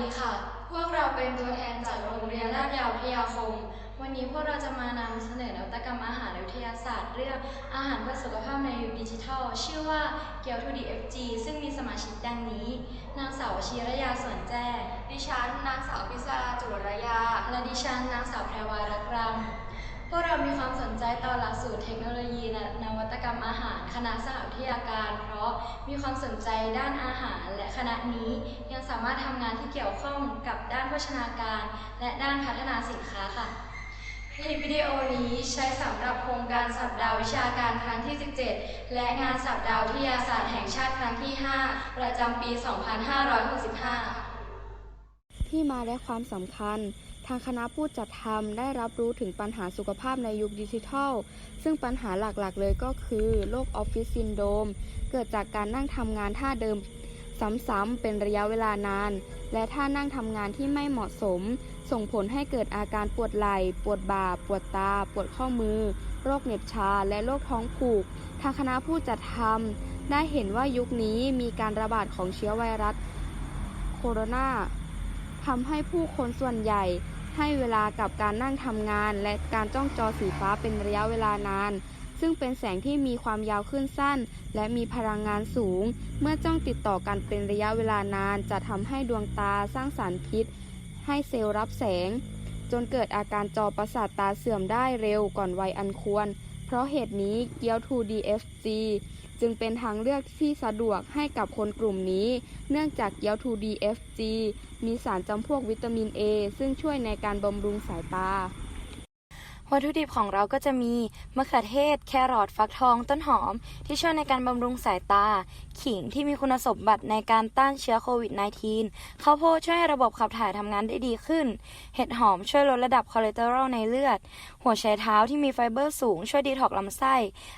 ดีค่ะ พวกเราเป็นตัวแทนจากโรงเรียนลาดยาววิทยาคม วันนี้พวกเราจะมานำเสนอนวัตกรรมอาหารวิทยาศาสตร์ เรื่องอาหารเพื่อสุขภาพในยุคดิจิทัล ชื่อว่าเกียวทูดีเอฟจีซึ่งมีสมาชิกดังนี้ นางสาวชีรยาสวนแจ้ ดิฉันนางสาวพิศราจุรยา และดิฉันนางสาวแพรวารักรำ วกเรามีความสนใจต่อหลักสูตรเทคโนโลยีและนวัตกรรมอาหาร คณะสหวิทยาการ เพราะมีความสนใจด้านอาหาร และคณะนี้ยังสามารถทำงานที่เกี่ยวข้องกับด้านโภชนาการ และด้านพัฒนาสินค้าค่ะคลิปวิดีโอนี้ใช้สำหรับโครงการสัปดาห์วิชาการครั้งที่ 17 และงานสัปดาห์วิทยาศาสตร์แห่งชาติครั้งที่ 5 ประจำปี 2565 ที่มาและความสำคัญ ทางคณะผู้จัดทำได้รับรู้ถึงปัญหาสุขภาพในยุคดิจิทัล ซึ่งปัญหาหลักๆ เลยก็คือโรคออฟฟิศซินโดมเกิดจากการนั่งทำงานท่าเดิมซ้ำๆเป็นระยะเวลานาน และท่านั่งทำงานที่ไม่เหมาะสม ส่งผลให้เกิดอาการปวดไหล่ ปวดบ่า ปวดตา ปวดข้อมือ โรคเหน็บชา และโรคท้องผูก ทางคณะผู้จัดทำได้เห็นว่ายุคนี้มีการระบาดของเชื้อไวรัสโคโรนา ทำให้ผู้คนส่วนใหญ่ ให้เวลากับการนั่งทำงาน และการจ้องจอสีฟ้าเป็นระยะเวลานาน ซึ่งเป็นแสงที่มีความยาวขึ้นสั้น และมีพลังงานสูง เมื่อจ้องติดต่อกันเป็นระยะเวลานาน จะทำให้ดวงตาสร้างสารพิษ ให้เซลล์รับแสง จนเกิดอาการจอประสาทตาเสื่อมได้เร็วก่อนวัยอันควร เพราะเหตุนี้เกียว 2DFG จึงเป็นทางเลือกที่สะดวกให้กับคนกลุ่มนี้ เนื่องจากเกียว 2DFG มีสารจำพวกวิตามิน A ซึ่งช่วยในการบำรุงสายตา วัตถุดิบของเราก็จะมีมะเขือเทศ แครอทฟักทอง ต้นหอม ที่ช่วยในการบำรุงสายตา ขิงที่มีคุณสมบัติในการต้านเชื้อโควิด -19 ข้าวโพดช่วยให้ระบบขับถ่ายทำงานได้ดีขึ้น เห็ดหอมช่วยลดระดับคอเลสเตอรอลในเลือด หัวไชเท้าที่มีไฟเบอร์สูง ช่วยดีท็อกลำไส้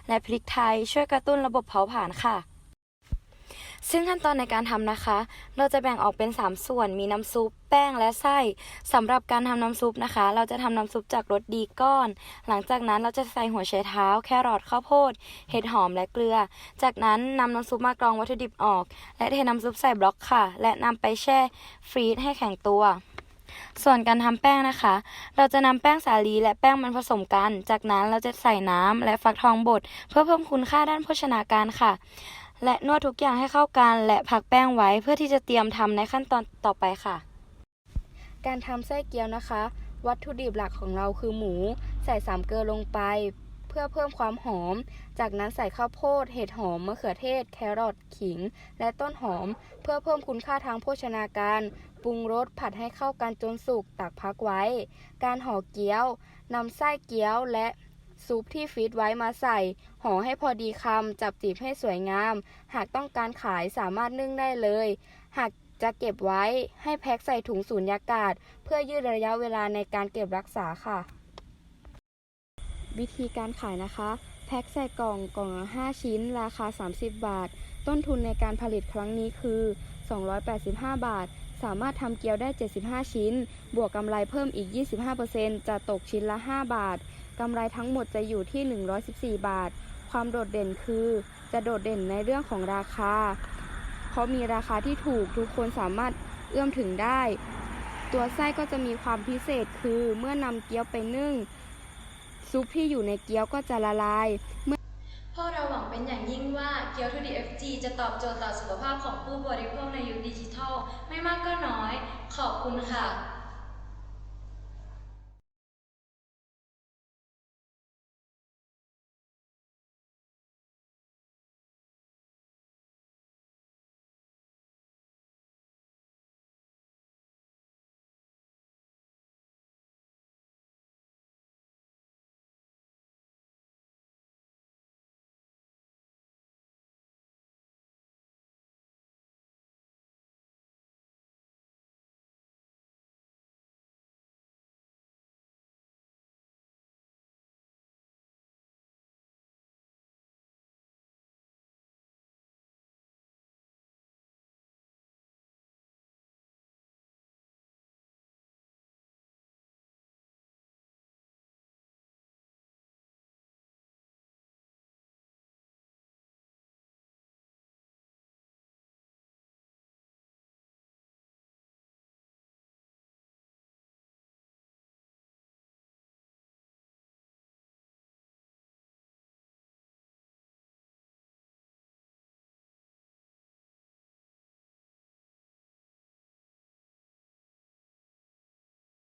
และพริกไทยช่วยกระตุ้นระบบเผาผลาญค่ะ ซึ่งขั้นตอนในการทำนะคะ เราจะแบ่งออกเป็น 3 ส่วน มีน้ำซุป แป้งและไส้สำหรับการทำน้ำซุปนะคะ เราจะทำน้ำซุปจากรสดีก้อน หลังจากนั้นเราจะใส่หัวไชเท้า แครอทข้าวโพด เห็ดหอมและเกลือ จากนั้นนำน้ำซุปมากรองวัตถุดิบออก และเทน้ำซุปใส่บล็อกค่ะ และนำไปแช่ฟรีซให้แข็งตัวส่วนการทำแป้งนะคะ เราจะนำแป้งสาลีและแป้งมันผสมกัน จากนั้นเราจะใส่น้ำและฟักทองบดเพื่อเพิ่มคุณค่าด้านโภชนาการค่ะ และนวดทุกอย่างให้เข้ากัน และพักแป้งไว้เพื่อที่จะเตรียมทำในขั้นตอนต่อไปค่ะ การทำไส้เกี๊ยวนะคะ วัตถุดิบหลักของเราคือหมู ใส่สามเกลือลงไป เพื่อเพิ่มความหอม จากนั้นใส่ข้าวโพด เห็ดหอมมะเขือเทศ แครอทขิง และต้นหอม เพื่อเพิ่มคุณค่าทางโภชนาการปรุงรสผัดให้เข้ากันจนสุกตักพักไว้ การห่อเกี๊ยวนำไส้เกี๊ยวและ ซุปที่ฟีดไว้มาใส่ ห่อให้พอดีคำ จับจีบให้สวยงาม หากต้องการขายสามารถนึ่งได้เลย หากจะเก็บไว้ให้แพ็คใส่ถุงสูญญากาศ เพื่อยืดระยะเวลาในการเก็บรักษาค่ะ วิธีการขายนะคะ แพ็คใส่กล่องกล่องละ5ชิ้น ราคา 30 บาท ต้นทุนในการผลิตครั้งนี้คือ 285 บาท สามารถทำเกี๊ยวได้ 75 ชิ้น บวกกำไรเพิ่มอีก 25%จะตกชิ้นละ 5 บาท กำไรทั้งหมดจะอยู่ที่ 114 บาท ความโดดเด่นคือ จะโดดเด่นในเรื่องของราคา เพราะมีราคาที่ถูกทุกคนสามารถเอื้อมถึงได้ ตัวไส้ก็จะมีความพิเศษคือเมื่อนำเกี๊ยวไปนึ่ง ซุปที่อยู่ในเกี๊ยวก็จะละลายพวกเราหวังเป็นอย่างยิ่งว่าเกี๊ยวทูดี FG จะตอบโจทย์ต่อสุขภาพของผู้บริโภคในยุคดิจิทัล ไม่มากก็น้อย ขอบคุณค่ะ